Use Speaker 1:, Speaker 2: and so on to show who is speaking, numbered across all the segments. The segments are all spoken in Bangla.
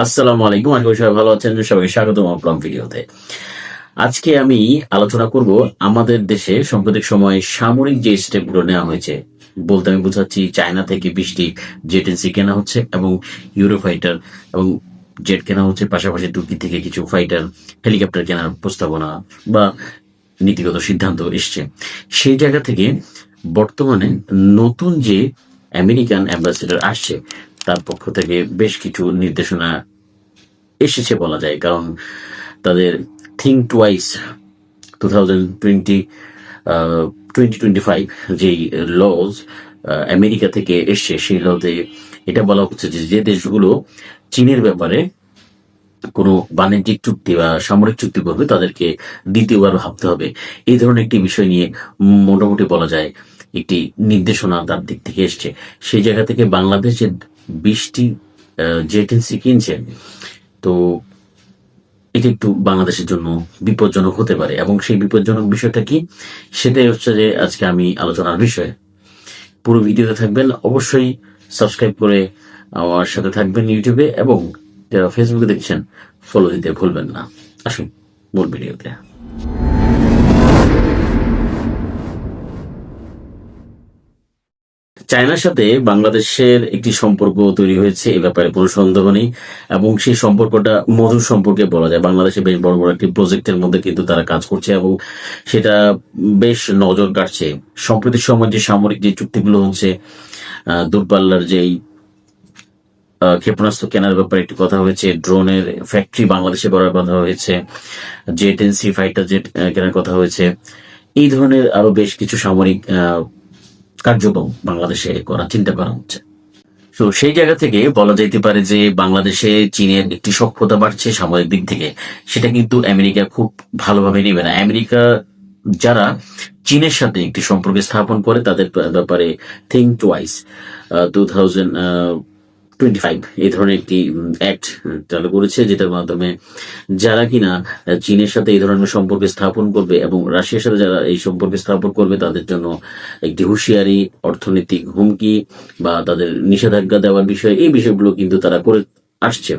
Speaker 1: আসসালামু আলাইকুম, আশা সবাই ভালো আছেন। সবাইকে স্বাগতম আপলাম ভিডিওতে। আজকে আমি আলোচনা করব আমাদের দেশে সাম্প্রতিক সময়ে সামরিক যে স্টেপগুলো নেওয়া হয়েছে, বলতে আমি বোঝাচ্ছি চায়না থেকে বৃষ্টি জেট কেনা হচ্ছে এবং ইউরো ফাইটার এবং জেট কেনা হচ্ছে। পাশাপাশি তুর্কি থেকে কিছু ফাইটার হেলিকপ্টার কেনার প্রস্তাবনা বা নীতিগত সিদ্ধান্ত এসছে। সেই জায়গা থেকে বর্তমানে নতুন যে আমেরিকান অ্যাম্বাসেডর আসছে তার পক্ষ থেকে বেশ কিছু নির্দেশনা এসেছে বলা যায়, কারণ তাদের think twice two thousand twenty twenty twenty five যেই লজ আমেরিকা থেকে এসছে, সেই লতে এটা বলা হচ্ছে যে যে দেশগুলো চীনের ব্যাপারে কোনো বাণিজ্যিক চুক্তি বা সামরিক চুক্তি করবে, তাদেরকে দ্বিতীয়বার ভাবতে হবে। এই ধরনের একটি বিষয় নিয়ে মোটামুটি বলা যায় একটি নির্দেশনা তার দিক থেকে এসছে। সেই জায়গা থেকে বাংলাদেশ যে বিশটি জেটেন্সি কিনছে, তো এটা একটু বাংলাদেশের জন্য বিপজ্জনক হতে পারে। এবং সেই বিপজ্জনক বিষয়টা কি? সেটাই হচ্ছে যে আজকে আমি আলোচনার বিষয়। পুরো ভিডিওতে থাকবেন, অবশ্যই সাবস্ক্রাইব করে আমার সাথে থাকবেন ইউটিউবে এবং যারা ফেসবুকে দেখছেন ফলো দিতে ভুলবেন না। আসুন মূল ভিডিওতে। চায়নার সাথে বাংলাদেশের একটি সম্পর্ক তৈরি হয়েছে, এ ব্যাপারে কোনো সন্দেহ নেই, এবং সেই সম্পর্কটা মধুর সম্পর্কে বলা যায়। বাংলাদেশে বেশ বড় বড় একটি প্রজেক্টের মধ্যে কিন্তু তারা কাজ করছে, এবং সেটা বেশ নজর কাটছে সম্প্রতি সময় যে সামরিক যে চুক্তিগুলো হচ্ছে দূরপাল্লার যেই ক্ষেপণাস্ত্র কেনার ব্যাপারে একটি কথা হয়েছে, ড্রোনের ফ্যাক্টরি বাংলাদেশে করার কথা হয়েছে, জেট এনসি ফাইটার জেট কেনার কথা হয়েছে, এই ধরনের আরও বেশ কিছু সামরিক কার্যক্রম বাংলাদেশে করার চিন্তা করা হচ্ছে। তো সেই জায়গা থেকে বলা যাইতে পারে যে, বাংলাদেশে চীনের একটি সক্ষতা বাড়ছে সামরিক দিক থেকে। সেটা কিন্তু আমেরিকা খুব ভালোভাবে নেবে না। আমেরিকা যারা চীনের সাথে একটি সম্পর্ক স্থাপন করে, তাদের ব্যাপারে think twice two thousand twenty five এই ধরনের একটি অ্যাক্ট চালু করেছে, যেটার মাধ্যমে যারা কিনা চীনের সাথে এই ধরনের সম্পর্ক স্থাপন করবে এবং রাশিয়ার সাথে যারা এই সম্পর্ক স্থাপন করবে, তাদের জন্য একটি হুঁশিয়ারি, অর্থনৈতিক হুমকি বা তাদের নিষেধাজ্ঞা দেওয়ার বিষয় এই বিষয়গুলো কিন্তু তারা করে আসছে।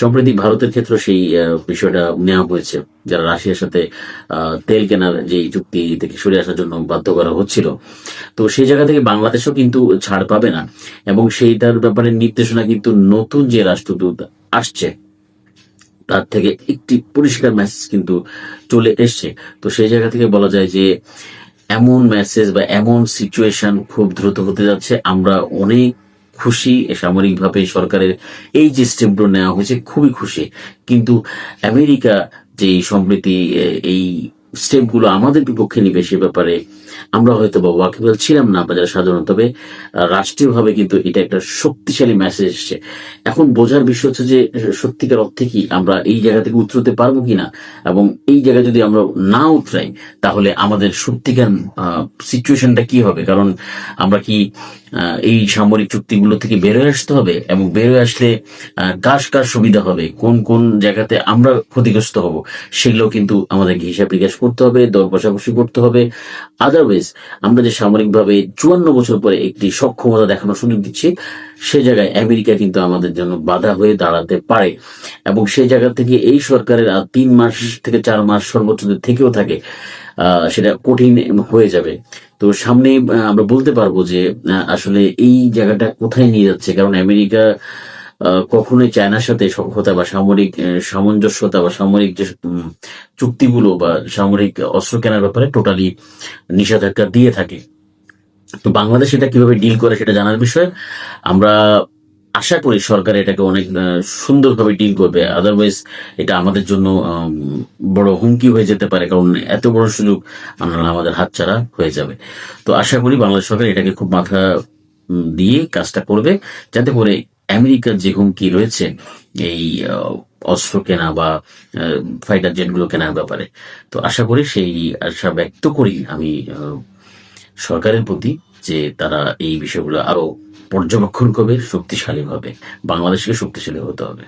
Speaker 1: সম্প্রতি ভারতের ক্ষেত্রে সেই বিষয়টা নেওয়া হয়েছে, যারা রাশিয়ার সাথে তেল কেনার যে চুক্তি থেকে সরে আসার জন্য বাধ্য করা হচ্ছিল। তো সেই জায়গা থেকে বাংলাদেশও কিন্তু ছাড় পাবে না, এবং সেইটার ব্যাপারে নির্দেশনা কিন্তু নতুন যে রাষ্ট্রদূত আসছে, তার থেকে একটি পরিষ্কার মেসেজ কিন্তু চলে এসছে। তো সেই জায়গা থেকে বলা যায় যে, এমন মেসেজ বা এমন সিচুয়েশন খুব দ্রুত হতে যাচ্ছে। আমরা অনেক খুশি, সামরিকভাবে সরকারের এই যে স্টেপগুলো নেওয়া হয়েছে, খুবই খুশি। কিন্তু আমেরিকা যে সম্প্রীতি এই স্টেপগুলো আমাদের বিপক্ষে নিবে সে ব্যাপারে আমরা হয়তো বা ওয়াকিবল ছিলাম না যারা সাধারণ, তবে রাষ্ট্রীয়ভাবে কিন্তু এটা একটা শক্তিশালী মেসেজ এসছে। এখন বোঝার বিষয় হচ্ছে যে, সত্যিকার অর্থে কি আমরা এই জায়গা থেকে উতরতে পারব কিনা? এবং এই জায়গায় যদি আমরা না উতরাই, তাহলে আমাদের সত্যিকার সিচুয়েশনটা কি হবে? কারণ আমরা কি এই সামরিক চুক্তিগুলো থেকে বেরোয় আসতে হবে? এবং বেরোয় আসলে কার কার সুবিধা হবে? কোন কোন জায়গাতে আমরা ক্ষতিগ্রস্ত হব? সেগুলো কিন্তু আমাদেরকে হিসাব নিকাশ করতে হবে দর কষাকষি করতে হবে। আদারওয়াইজ আমরা যে সামরিকভাবে চুয়ান্ন বছর পরে একটি সক্ষমতা দেখানোর সুযোগ দিচ্ছি, সে জায়গায় আমেরিকা কিন্তু আমাদের জন্য বাধা হয়ে দাঁড়াতে পারে। এবং সেই জায়গা থেকে এই সরকারের তিন মাস থেকে চার মাস সর্বোচ্চ থেকেও থাকে সেটা কঠিন হয়ে যাবে। তো সামনে আমরা বলতে পারব যে আসলে এই জায়গাটা কোথায় নিয়ে যাচ্ছে? কারণ আমেরিকা কখনোই চায়নার সাথে সক্ষতা বা সামরিক সামঞ্জস্যতা বা সামরিক যে চুক্তিগুলো বা সামরিক অস্ত্র কেনার ব্যাপারে টোটালি নিষেধাজ্ঞা দিয়ে থাকে। তো বাংলাদেশ এটা কীভাবে ডিল করে সেটা জানার বিষয় আমরা আশা করি সরকার এটাকে অনেক সুন্দরভাবে ডিল করবে। আদারওয়াইজ এটা আমাদের জন্য বড় হুমকি হয়ে যেতে পারে, কারণ এত বড় সুযোগ আমরা আমাদের হাতছাড়া হয়ে যাবে। তো আশা করি বাংলাদেশ সরকার এটাকে খুব মাথা দিয়ে কাজটা করবে, যাতে করে আমেরিকার যে হুমকি রয়েছে, এই অস্ত্র কেনা বা ফাইটার জেটগুলো কেনার ব্যাপারে। তো আশা করি সেই আশা ব্যক্ত করি আমি সরকারের প্রতি যে তারা এই বিষয়গুলো আরও পর্যবেক্ষণ করবে শক্তিশালী শক্তিশালীভাবে। বাংলাদেশকে শক্তিশালী হতে হবে।